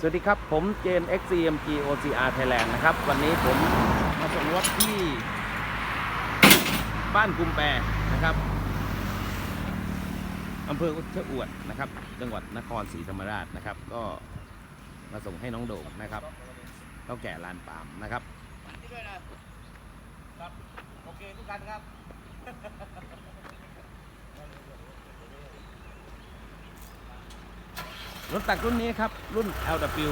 สวัสดีครับ ผมเจน XCMG OCR Thailand นะครับ วันนี้ผมมาส่งรถที่บ้านกุมแปรนะครับอำเภออุทอวดนะครับ จังหวัดนครศรีธรรมราชนะครับ ก็มาส่งให้น้องโด่งนะครับเท่าแก่ลานปามนะครับด้วยนะครับ โอเคทุกท่านครับ รถตักรุ่นนี้ครับ รุ่น LW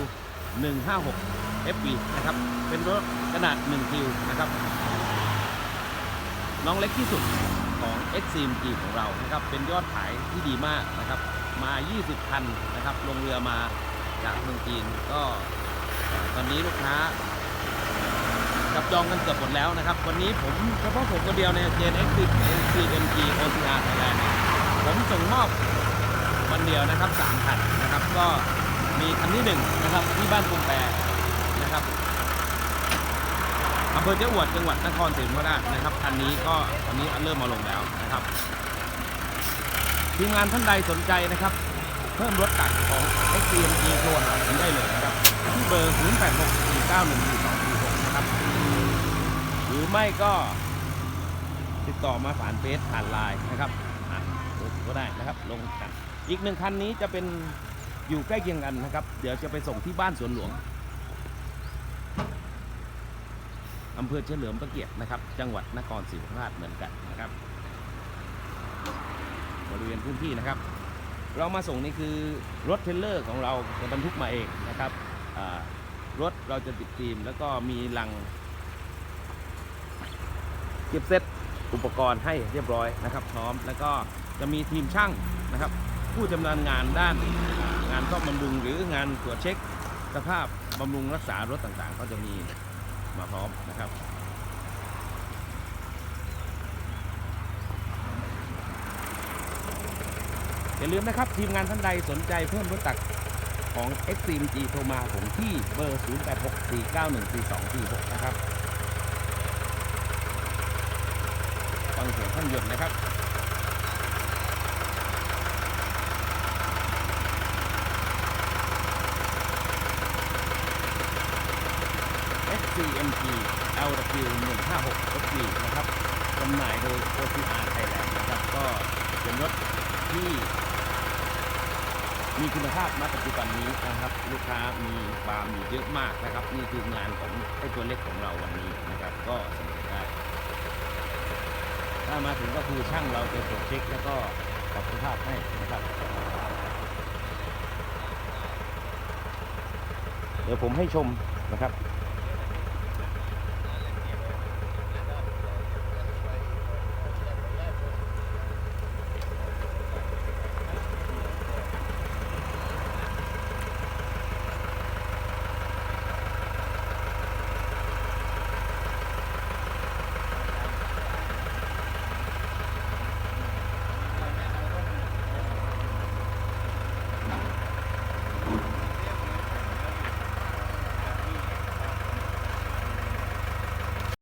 156 FV นะครับ เป็นรถขนาด1คิวนะครับ น้องเล็กที่สุดของ XCMG ของเรานะครับ เป็นยอดขายที่ดีมากนะครับ มา 20 คันนะครับ ลงเรือมาจากเมืองจีนก็ตอนนี้ลูกค้าจับจองกันเกือบหมดแล้วนะครับ วันนี้ผมเฉพาะผมคนเดียวใน Gen XCMG OCR Thailand เนี่ยผมส่งมอบ วันเดียวนะครับสามคันนะครับ ก็มีคันที่หนึ่งนะครับที่บ้านกุมแปรนะครับอำเภอเจ้าอวดจังหวัดนครศรีธรรมราชนะครับคันนี้ก็ตอนนี้เริ่มมาลงแล้วนะครับทีมงานท่านใดสนใจนะครับ เพิ่มรถตักของ x m g โทรหาผมได้เลยนะครับที่เบอร์ 0 8 6 4 9 1 4 2 4 6 นะครับ หรือไม่ก็ติดต่อมาผ่านเฟซผ่านไลน์นะครับอะก็ได้นะครับ ลงกัน อีกหนึ่งคันนี้จะเป็นอยู่ใกล้เคียงกันนะครับ เดี๋ยวจะไปส่งที่บ้านสวนหลวงอำเภอเฉลิมพระเกียรตินะครับ จังหวัดนครศรีธรรมราชเหมือนกันนะครับ บริเวณพื้นที่นะครับ เรามาส่งนี่คือรถเทรลเลอร์ของเราจะบรรทุกมาเองนะครับรถเราจะติดฟิล์มแล้วก็มีลังเก็บเซตอุปกรณ์ให้เรียบร้อยนะครับ พร้อมแล้วก็จะมีทีมช่างนะครับ ผู้ชำนาญงานด้านงานซ่อมบำรุงหรืองานตรวจเช็คสภาพบำรุงรักษารถต่างๆ ก็จะมีมาพร้อมนะครับอย่าลืมนะครับ ทีมงานท่านใดสนใจเพิ่มรถตักของ XCMG โทรมาผมที่เบอร์ 0864914246 นะครับฟังเสียงเครื่องยนต์นะครับ CMG LW 156 FV นะครับจำหน่ายโดย OCR Thailand นะครับ ก็เป็นรถที่มีคุณภาพณปัจจุบันนี้นะครับ ลูกค้ามีบาร์มีเยอะมากนะครับ นี่คืองานของไอ้ตัวเล็กของเราวันนี้นะครับ ก็สมัครได้ ถ้ามาถึงก็คือช่างเราไปตรวจเช็คแล้วก็ปรับสภาพให้นะครับ เดี๋ยวผมให้ชมนะครับ